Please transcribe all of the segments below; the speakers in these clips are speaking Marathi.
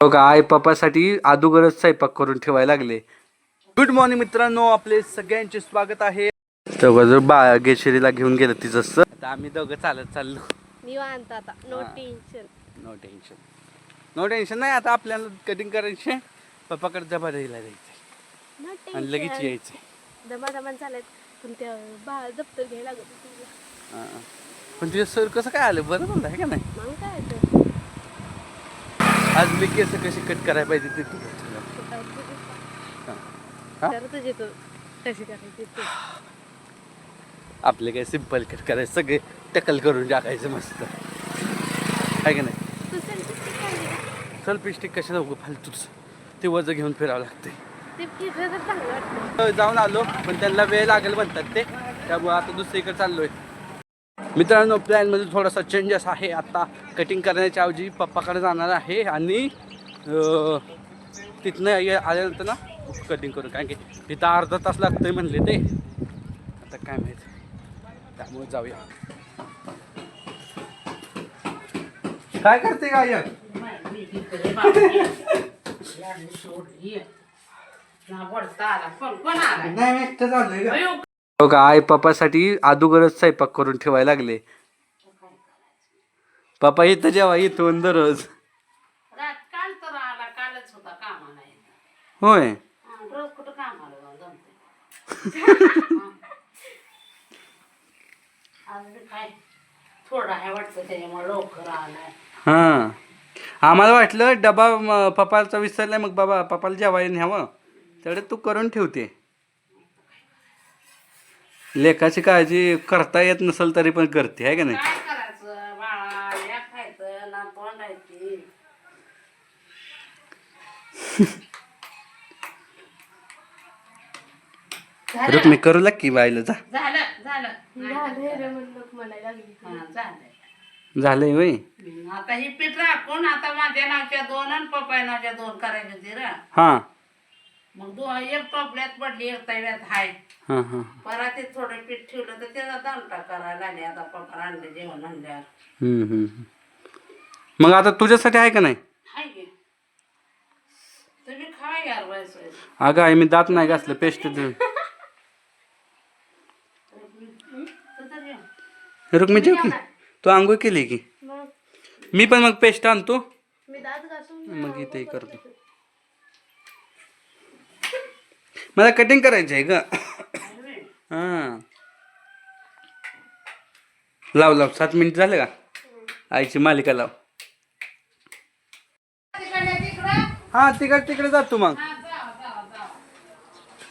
बघा आई पप्पासाठी अगोदरच स्वयंपाक करून ठेवायला लागले. गुड मॉर्निंग मित्रांनो आपले सगळ्यांचे स्वागत आहे. जर बागेश्वरीला घेऊन गेलं तिचं आता आम्ही दोघं चालत चाललो. निवांत आता नो हा. Tension no tension no tension नाही आता आपल्याला कटिंग करायचे पप्पाकडे जबा द्यायला जायचं नो आणि लगेच टेन्शन यायचं चालत पण त्या बा दप्तर घ्यायला लागत होतं तुला. हा. पण तुझं सर कसं काय आलं? बरं म्हणलं आहे का नाही? मग काय तर मी केस कशी कट करायला पाहिजे ते तू बघ. कुठं तुझी हा? करतच येतो कशी करायची ते? आपले काय सिंपल कट करायचं सगळे टकल करून टाकायचं मस्त. आहे का नाही? तू selfie stick काढली का? सेल्फी स्टिक कशाला उगं फालतूच? ते वजन घेऊन फिरावं लागते ते फिरलं तर चांगलं वाटतं. जाऊन आलो पण त्यांना वेळ लागेल म्हणतात ते. त्यामुळे आता दुसरीकडे चाललोय. मित्रांनो प्लॅनमध्ये थोडासा चेंजेस आहे. आता कटिंग करण्याच्या ऐवजी पप्पाकडे जाणार आहे आणि तिथनं आल्यानंतर ना कटिंग करू कारण की तिथं अर्धा तास लागतोय म्हणले ते. आता काय माहिती. त्यामुळे जाऊया. काय करते काय नाही एकटं चाललोय का बघा आई पप्पासाठी अगोदरच स्वयंपाक करून ठेवायला लागले. पप्पा इथं जेव्हा इथून दररोज. काल तर आला कालच होता कामाला होय. रोज कुठं कामाला जाऊन जमते आज बी काय? थोडं आहे वाटतं त्याच्यामुळे लवकर आलाय. हां. आम्हाला वाटलं डबा म, पप्पाचा विसरलाय मग बाबा पप्पाला जेवायला न्यावं. तेवढं तू करून ठेवते. लेखाची काळजी करता येत नसेल तरी पण करते आहे का नाही? काय करायचं? बाळा या खायचं ना तोंडायची रुक मी करू लाग की बाईला जा. झालं झालं. झालं रे म्हणून म्हणायला लागली हा, झालंय. झालंय वय हम्म, आता ही पीठ राखून आता माझ्या नावच्या दोन आणि पप्पा नावच्या दोन करायचे होते रा. हां. मग दो एक टोपल्यात पडली एक तव्यात हाय. हां हां. परत ते थोडं पीठ ठेवलं तर त्याचा दामटा करायला लागले. आता पप्पा आणलं जेवण आणल्यावर. हम्म, हम्म, हम्म. मग आता तुझ्यासाठी आहे का नाही? हाय गे तुम्ही खावा यार वयस अगं आई मी दात नाही घासलं पेस्ट देऊन रुक्मी जेव की तू आंघोळ केली की? मी पण मग पेस्ट आणतो. मी दात घासून मग इथे करतो. मला कटिंग करायची आहे ग. हां. लाव लाव. सात मिनिट झाले का? आईची मालिका लाव. हा तिकडे तिकडे जातो मग.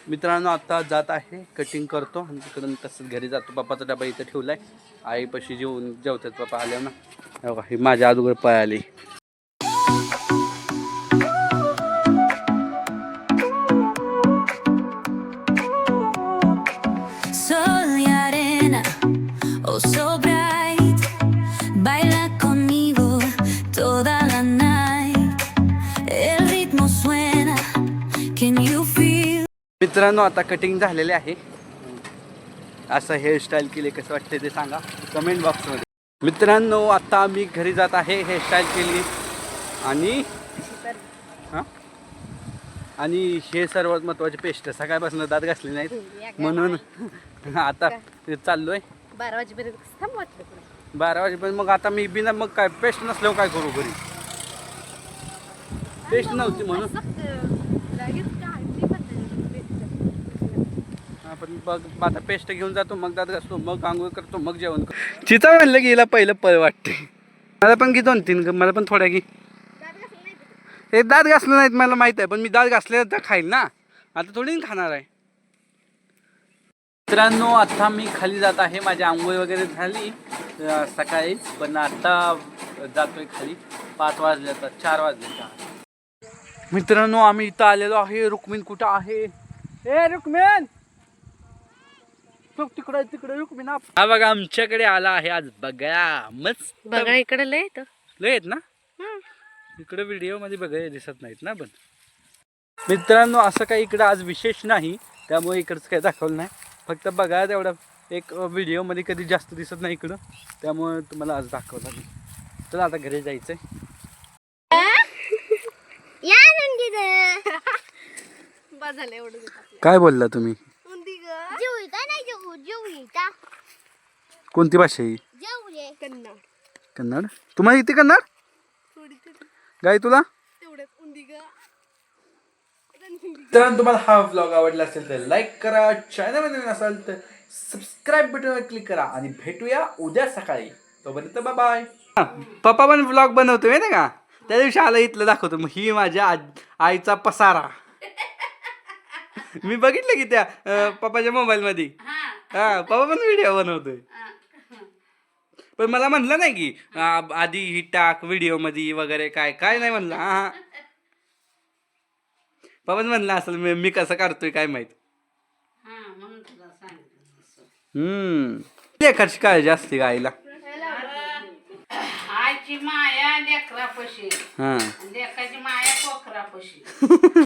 मित्रांनो आता जात आहे. कटिंग करतो आणि तिकडून तसंच घरी जातो. पप्पाचा डबा इथं ठेवला आहे आईपाशी जेवून जेवतात पप्पा आल्या ना. हो हे माझ्या अगोदर पळाली. Oh so bright. Baila conmigo toda la night. El ritmo suena, can you feel? मित्रांनो आता कटिंग झालेले आहे. असं हेअरस्टाईल केले कसं वाटते ते सांगा. कमेंट बॉक्समध्ये मित्रांनो आता मी घरी जात आहे हेअरस्टाईल केली. आणि हां? आणि हे सर्वात महत्त्वाचे पेस्ट सकाळपासून दात घासले नाहीत. म्हणून आता ते चाललोय. बारा वाजेपर्यंत थांब वाटलं तुला? बारा वाजेपर्यंत मग आता मी बिना मग काय पेस्ट नसल्यावर काय करू घरी? पेस्ट नव्हती म्हणून. लगेच काढली पण आपण बघ आता पेस्ट घेऊन जातो मग दात घासतो मग आंघोळ करतो मग जेवण करतो. चिता म्हणलं की हिला पहिलं पळ वाटते. मला पण घे दोन तीन ग, मला पण थोड्या घे. हे दात घासले नाहीत मला माहीत आहे पण मी दात घासले तर खाईल ना. आता थोडी ना खाणार आहे. मित्रांनो आता मी खाली जात आहे. माझी आंघोळ वगैरे झाली. सकाळी. पण आता जातोय खाली. पाच वाजले आता चार वाजले मित्रांनो आम्ही इथं आलेलो आहे. रुक्मिण कुठं आहे? ए रुक्मिण! तिकडे तिकडे तिकडे. रुक्मिण आप- हा बघा आमच्याकडे आला आहे आज. बघा मस्त. बघा इकडे लय तर लय ना? इकडे व्हिडिओमध्ये बघायला दिसत नाहीत ना पण. मित्रांनो असं काही इकडं आज विशेष नाही. त्यामुळे इकडचं काही दाखवलं नाही. फक्त बघा तेवढा. एक व्हिडिओमध्ये कधी जास्त दिसत नाही इकडं. त्यामुळे तुम्हाला आज दाखवला मी. चला आता घरी जायचं काय बोलला तुम्ही? कोणती भाषा ही? कन्नड. तुम्हाला इथे कन्नड? गाय तुला? तर तुम्हाला हा व्लॉग आवडला असेल तर लाईक करा चॅनलमध्ये नवीन असाल तर सबस्क्राईब बटनवर क्लिक करा आणि भेटूया उद्या सकाळी. तोपर्यंत बाय बाय पप्पा पण व्लॉग बनवतो माहिती का? त्या दिवशी आलं इथलं दाखवतो. मग ही माझ्या आज- आईचा पसारा. मी बघितलं की त्या पप्पाच्या मोबाईल मध्ये हा. हा पप्पा पण व्हिडिओ बनवतोय. पण मला म्हणलं नाही की आधी ही टाक व्हिडिओमध्ये वगैरे काय काय नाही म्हणलं. हा. पप्पाच म्हणलं असेल मी मी कसं करतोय काय माहीत? हा म्हणून तुला सांगितलं असं. हम्म. लेखाची काळजी असते आईला? आईची माया लेकरापशी. हा. लेकाची माया कोकरापशी